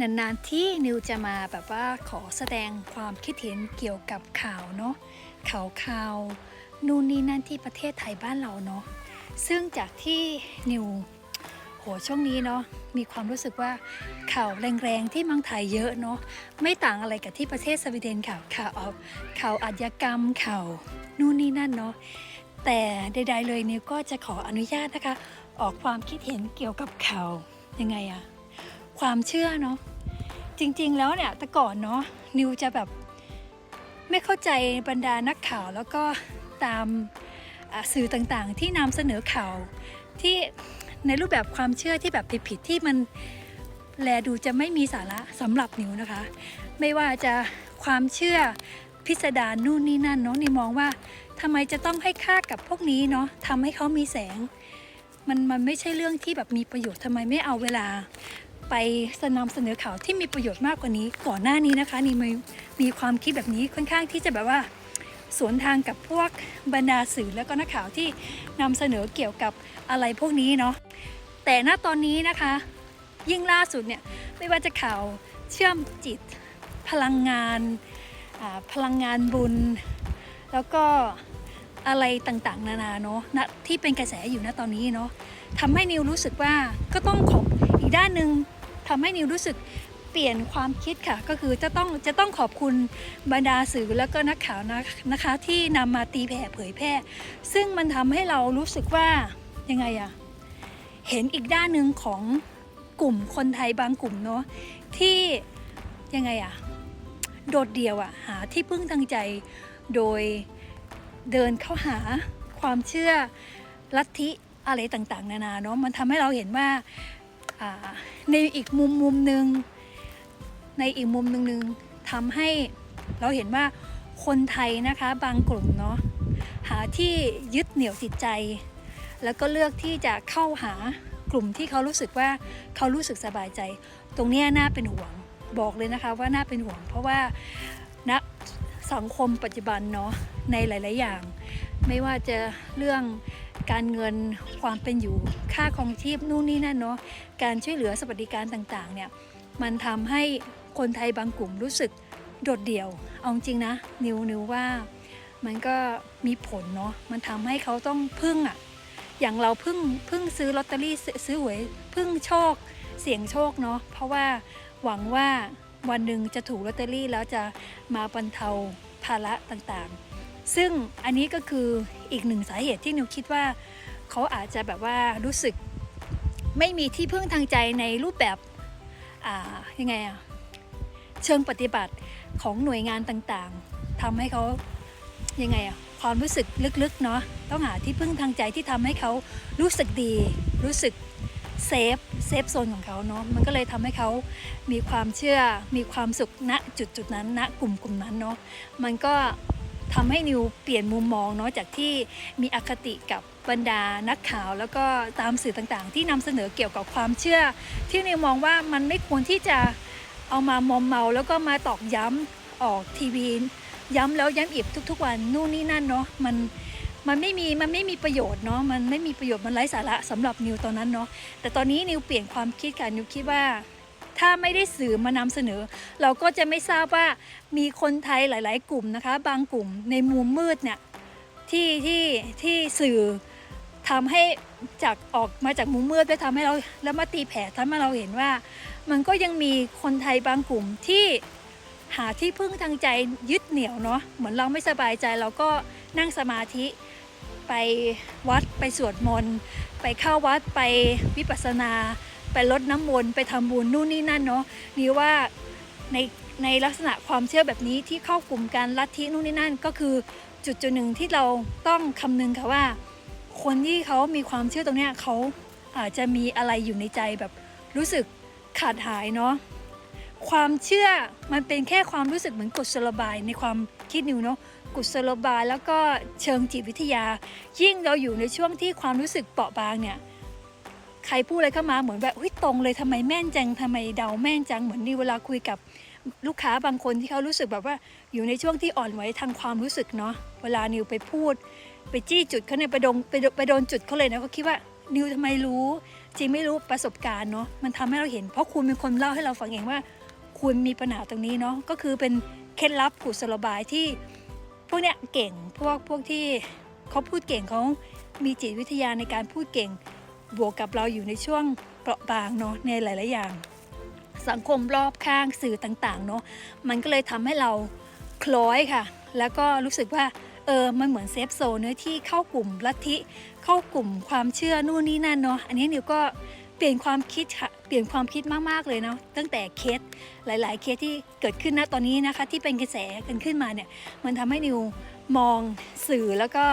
นานๆที่นิวจะมาแบบว่าขอแสดงความคิดเห็นเกี่ยวกับข่าวเนาะข่าวข่าวนู่นนี่นั่นที่ประเทศไทยบ้านเราเนาะซึ่งจากที่นิวโหช่วงนี้เนาะมีความรู้สึกว่าข่าวแรงๆที่เมืองไทยเยอะเนาะไม่ต่างอะไรกับที่ประเทศสวีเดนค่ะข่าวเอาข่าวอาชญากรรมข่าวนู่นนี่นั่นเนาะแต่ใดๆเลยนิวก็จะขออนุญาตนะคะ ออกความคิดเห็นเกี่ยวกับข่าวยังไงอะ ความเชื่อเนาะจริงๆแล้วเนี่ยแต่ก่อนเนาะนิวจะแบบไม่เข้าใจบรรดานักข่าวแล้วก็ตามสื่อต่างๆ ที่นำเสนอข่าวที่ในรูปแบบความเชื่อที่แบบผิดๆที่มันแลดูจะไม่มีสาระสำหรับนิวนะคะ ไม่ว่าจะความเชื่อพิสดารนู่นนี่นั่นเนาะนิวมองว่าทำไมจะต้องให้ค่ากับพวกนี้เนาะทำให้เขามีแสง มันมันไม่ใช่เรื่องที่แบบมีประโยชน์ทำไมไม่เอาเวลา ไปสนำเสนอข่าวที่มีประโยชน์มากกว่านี้ ก่อนหน้านี้นะคะนี่มีมีความคิดแบบนี้ค่อนข้างที่จะแบบว่าสวนทางกับพวกบรรดาสื่อแล้วก็นักข่าวที่นำเสนอเกี่ยวกับอะไรพวกนี้เนาะแต่ณตอนนี้นะคะ ยิ่งล่าสุดเนี่ยไม่ว่าจะข่าวเชื่อมจิต พลังงานพลังงานบุญ แล้วก็อะไรต่างๆ นานาเนาะที่เป็นกระแสอยู่ณตอนนี้เนาะทำให้นิวรู้สึกว่าก็ต้องขอบอีกด้านหนึ่ง ทำให้นิวรู้สึกเปลี่ยนความคิดค่ะ ก็คือจะต้องจะต้องขอบคุณบรรดาสื่อแล้วก็นักข่าวนะนะคะ ที่นำมาตีแผ่เผยแพร่ ซึ่งมันทำให้เรารู้สึกว่ายังไงอะเห็นอีกด้านหนึ่งของกลุ่มคนไทยบางกลุ่มเนาะที่ยังไงอะโดดเดี่ยวอะหาที่พึ่งทางใจโดยเดินเข้าหาความเชื่อลัทธิอะไรต่างๆ นานาเนาะมันทำให้เราเห็นว่า ในอีกมุมมุมหนึ่งในอีกมุมหนึ่งหนึ่งทำให้เราเห็นว่าคนไทยนะคะบางกลุ่มเนาะหาที่ยึดเหนี่ยวจิตใจ แล้วก็เลือกที่จะเข้าหากลุ่มที่เขารู้สึกว่าเขารู้สึกสบายใจ ตรงนี้น่าเป็นห่วงบอกเลยนะคะว่าน่าเป็นห่วง เพราะว่าณสังคมปัจจุบันเนาะในหลาย ๆ อย่าง ไม่ว่าจะเรื่อง การเงินความเป็นอยู่ค่าครองชีพนู่นนี่นั่นเนาะการช่วยเหลือสวัสดิการต่างๆเนี่ยมันทำให้คนไทยบางกลุ่มรู้สึกโดดเดี่ยว เอาจริงนะ นิวนิวว่ามันก็มีผลเนาะมันทำให้เขาต้องพึ่งอะอย่างเราพิ่งพิ่งซื้อลอตเตอรี่ซื้อหวยพิ่งโชคเสี่ยงโชคเนาะเพราะว่าหวังว่าวันหนึ่งจะถูกลอตเตอรี่แล้วจะมาบรรเทาภาระต่างๆ ซึ่งอันนี้ก็คืออีกหนึ่งสาเหตุที่นิวคิดว่าเขาอาจจะแบบว่ารู้สึกไม่มีที่พึ่งทางใจในรูปแบบอ่ายังไงอะเชิงปฏิบัติของหน่วยงานต่างๆทำให้เขายังไงอะความรู้สึกลึกๆเนาะต้องหาที่พึ่งทางใจที่ทำให้เขารู้สึกดี รู้สึกเซฟเซฟโซนของเขาเนาะมันก็เลยทำให้เขามีความเชื่อมีความสุขณจุดจุดนั้นณกลุ่มกลุ่มนั้นเนาะมันก็ ทำให้นิวเปลี่ยนมุมมองเนาะจากที่มีอคติกับบรรดานักข่าวแล้วก็ตามสื่อต่างๆ ที่นำเสนอเกี่ยวกับความเชื่อ ที่นิวมองว่ามันไม่ควรที่จะเอามามอมเมา แล้วก็มาตอกย้ำออกทีวีย้ำแล้วย้ำอีกทุก ๆ วันนู่นนี่นั่นเนาะมันมันไม่มีมันไม่มีประโยชน์เนาะมันไม่มีประโยชน์มันไร้สาระสำหรับนิวตอนนั้นเนาะแต่ตอนนี้นิวเปลี่ยนความคิดค่ะนิวคิดว่า ถ้าไม่ได้สื่อมานำเสนอ เราก็จะไม่ทราบว่ามีคนไทยหลาย ๆ กลุ่มนะคะ บางกลุ่มในมุมมืดเนี่ยที่ที่ที่สื่อทำให้จากออกมาจากมุมมืดได้ทำให้เราแล้วมาตีแผ่ทำให้เราเห็นว่า มันก็ยังมีคนไทยบางกลุ่มที่หาที่พึ่งทางใจยึดเหนี่ยวเนาะเหมือนเราไม่สบายใจเราก็นั่งสมาธิไปวัดไปสวดมนต์ ไปเข้าวัดไปวิปัสสนา ไปลดน้ำมนต์ไปทำบุญนู่นนี่นั่นเนาะนี่ว่าในในลักษณะความเชื่อแบบนี้ที่เข้ากลุ่มการลัทธินู่นนี่นั่น ก็คือจุดจุดหนึ่งที่เราต้องคำนึงค่ะว่า คนที่เขามีความเชื่อตรงเนี้ยเขาอาจจะมีอะไรอยู่ในใจแบบรู้สึกขาดหายเนาะความเชื่อมันเป็นแค่ความรู้สึกเหมือนกุศโลบายในความคิดนิวเนาะกุศโลบายแล้วก็เชิงจิตวิทยา ยิ่งเราอยู่ในช่วงที่ความรู้สึกเปราะบางเนี่ย ใครพูดอะไรเข้ามาเหมือนแบบเฮ้ยตรงเลยทำไมแม่นจังทำไมเดาแม่นจังเหมือนนิวเวลาคุยกับลูกค้าบางคนที่เขารู้สึกแบบว่าอยู่ในช่วงที่อ่อนไหวทางความรู้สึกเนาะเวลานิวไปพูด ไปจี้จุดเขาเนี่ยไปโดนไปโดนจุดเขาเลยนะเขาคิดว่านิวทำไมรู้ จริงไม่รู้ประสบการณ์เนาะมันทำให้เราเห็น เพราะคุณเป็นคนเล่าให้เราฟังเองว่า คุณมีปัญหาตรงนี้เนาะก็คือเป็นเคล็ดลับกุศโลบายที่พวกเนี้ยเก่งพวกพวกที่เขาพูดเก่งเขามีจิตวิทยาในการพูดเก่ง บวกกับเราอยู่ในช่วงเปราะบางเนาะในหลาย ๆ อย่าง สังคมรอบข้างสื่อต่าง ๆ เนาะมันก็เลยทำให้เราคล้อยค่ะ แล้วก็รู้สึกว่าเออ มันเหมือนเซฟโซนเนื้อที่เข้ากลุ่มลัทธิ เข้ากลุ่มความเชื่อนู่นนี่นั่นเนาะ อันนี้นิวก็เปลี่ยนความคิดค่ะ เปลี่ยนความคิดมาก ๆ เลยเนาะ ตั้งแต่เคสหลาย ๆ เคสที่เกิดขึ้นณตอนนี้นะคะ ที่เป็นกระแสกันขึ้นมาเนี่ย มันทำให้นิวมองสื่อแล้วก็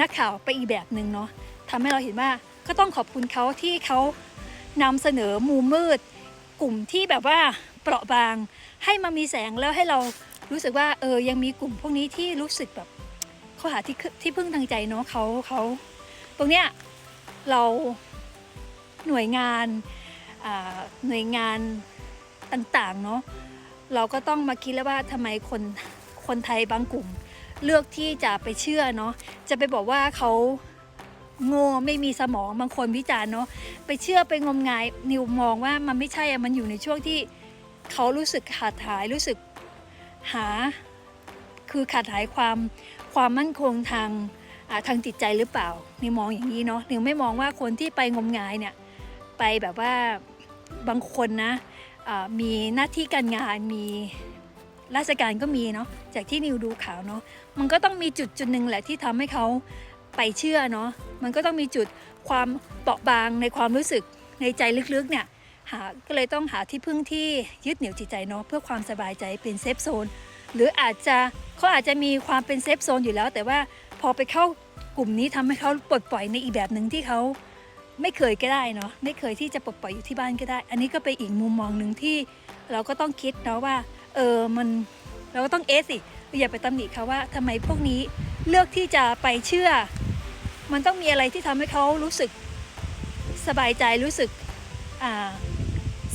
นักข่าวไปอีกแบบหนึ่งเนาะทำให้เราเห็นว่า ก็ต้องขอบคุณเขาที่เขานำเสนอมุมมืด กลุ่มที่แบบว่าเปราะบาง ให้มามีแสงแล้วให้เรารู้สึกว่าเออยังมีกลุ่มพวกนี้ที่รู้สึกแบบเขาหาที่ที่พึ่งทางใจเนาะเขาเขาตรงเนี้ยเราหน่วยงานหน่วยงานต่างๆเนาะเราก็ต้องมาคิดแล้วว่าทำไมคนคนไทยบางกลุ่ม เลือกที่จะไปเชื่อเนาะจะไปบอกว่าเขา โง่ไม่มีสมองบางคนวิจารณ์เนาะไปเชื่อไปงมงายนิวมองว่ามันไม่ใช่อะมันอยู่ในช่วงที่เขารู้สึกขาดหายรู้สึกหา คือขาดหายความความมั่นคงทางทางจิตใจหรือเปล่านิวมองอย่างนี้เนาะนิวไม่มองว่าคนที่ไปงมงายเนี่ยไปแบบว่าบางคนนะอ่ามีหน้าที่การงานมีราชการก็มีเนาะจากที่นิวดูข่าวเนาะมันก็ต้องมีจุดจุดหนึ่งแหละที่ทำให้เขา ไปเชื่อเนาะมันก็ต้องมีจุดความเปราะบางในความรู้สึกในใจลึกๆเนี่ยหาก็เลยต้องหาที่พึ่งที่ยึดเหนี่ยวจิตใจเนาะเพื่อความสบายใจเป็นเซฟโซนหรืออาจจะเขาอาจจะมีความเป็นเซฟโซนอยู่แล้ว แต่ว่าพอไปเข้ากลุ่มนี้ทำให้เขาปลดปล่อยในอีกแบบหนึ่งที่เขาไม่เคยก็ได้เนาะไม่เคยที่จะปลดปล่อยอยู่ที่บ้านก็ได้ อันนี้ก็เป็นอีกมุมมองหนึ่งที่เราก็ต้องคิดเนาะว่าเออมันเราก็ต้องเอสสิอย่าไปตำหนิเขาว่าทำไมพวกนี้เลือกที่จะไปเชื่อ มันต้องมีอะไรที่ทำให้เขารู้สึกสบายใจรู้สึก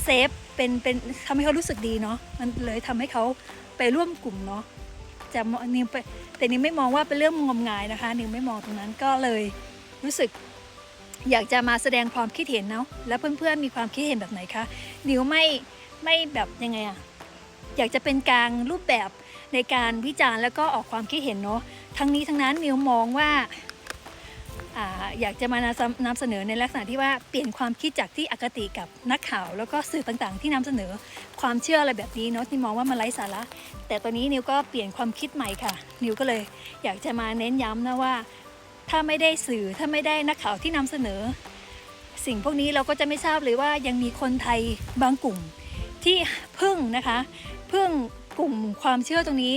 เซฟเป็นเป็นทำให้เขารู้สึกดีเนาะมันเลยทำให้เขาไปร่วมกลุ่มเนาะจะนิวไปแต่นิวไม่มองว่าเป็นเรื่องงมงายนะคะนิวไม่มองตรงนั้นก็เลยรู้สึกอยากจะมาแสดงความคิดเห็นเนาะแล้วเพื่อนๆมีความคิดเห็นแบบไหนคะนิวไม่ไม่แบบยังไงอะอยากจะเป็นกลางรูปแบบในการวิจารณ์แล้วก็ออกความคิดเห็นเนาะทั้งนี้ทั้งนั้นนิวมองว่า อยากจะมานำเสนอในลักษณะที่ว่าเปลี่ยนความคิดจากที่อคติกับนักข่าว แล้วก็สื่อต่างๆ ที่นำเสนอความเชื่ออะไรแบบนี้เนาะที่มองว่ามันไร้สาระ แต่ตอนนี้นิวก็เปลี่ยนความคิดใหม่ค่ะ นิวก็เลยอยากจะมาเน้นย้ำนะว่า ถ้าไม่ได้สื่อถ้าไม่ได้นักข่าวที่นำเสนอ สิ่งพวกนี้เราก็จะไม่ทราบเลยว่ายังมีคนไทยบางกลุ่มที่พึ่งนะคะพึ่งกลุ่มความเชื่อตรงนี้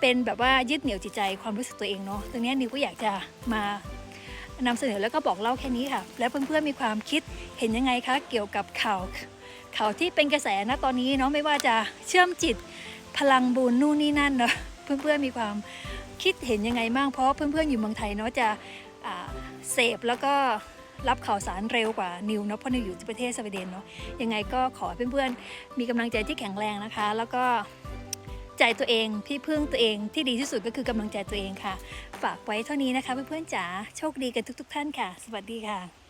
เป็นแบบว่ายึดเหนี่ยวจิตใจความรู้สึกตัวเองเนาะตรงนี้นิวก็อยากจะมา นำเสนอแล้วก็บอกเล่าแค่นี้ค่ะ แล้วเพื่อนๆมีความคิดเห็นยังไงคะเกี่ยวกับข่าวข่าวที่เป็นกระแสนะตอนนี้เนาะไม่ว่าจะเชื่อมจิตพลังบุญนู่นนี่นั่นเนาะเพื่อนๆมีความคิดเห็นยังไงบ้างเพราะเพื่อนๆอยู่เมืองไทยเนาะจะเสพแล้วก็รับข่าวสารเร็วกว่านิวเนาะเพราะนิวอยู่ที่ประเทศสวีเดนเนาะยังไงก็ขอเพื่อนๆมีกำลังใจที่แข็งแรงนะคะ แล้วก็ ใจตัวเองที่พึ่งตัวเองที่ดีที่สุดก็คือกำลังใจตัวเองค่ะ ฝากไว้เท่านี้นะคะเพื่อนๆจ๋าโชคดีกันทุก ๆ ท่านค่ะ สวัสดีค่ะ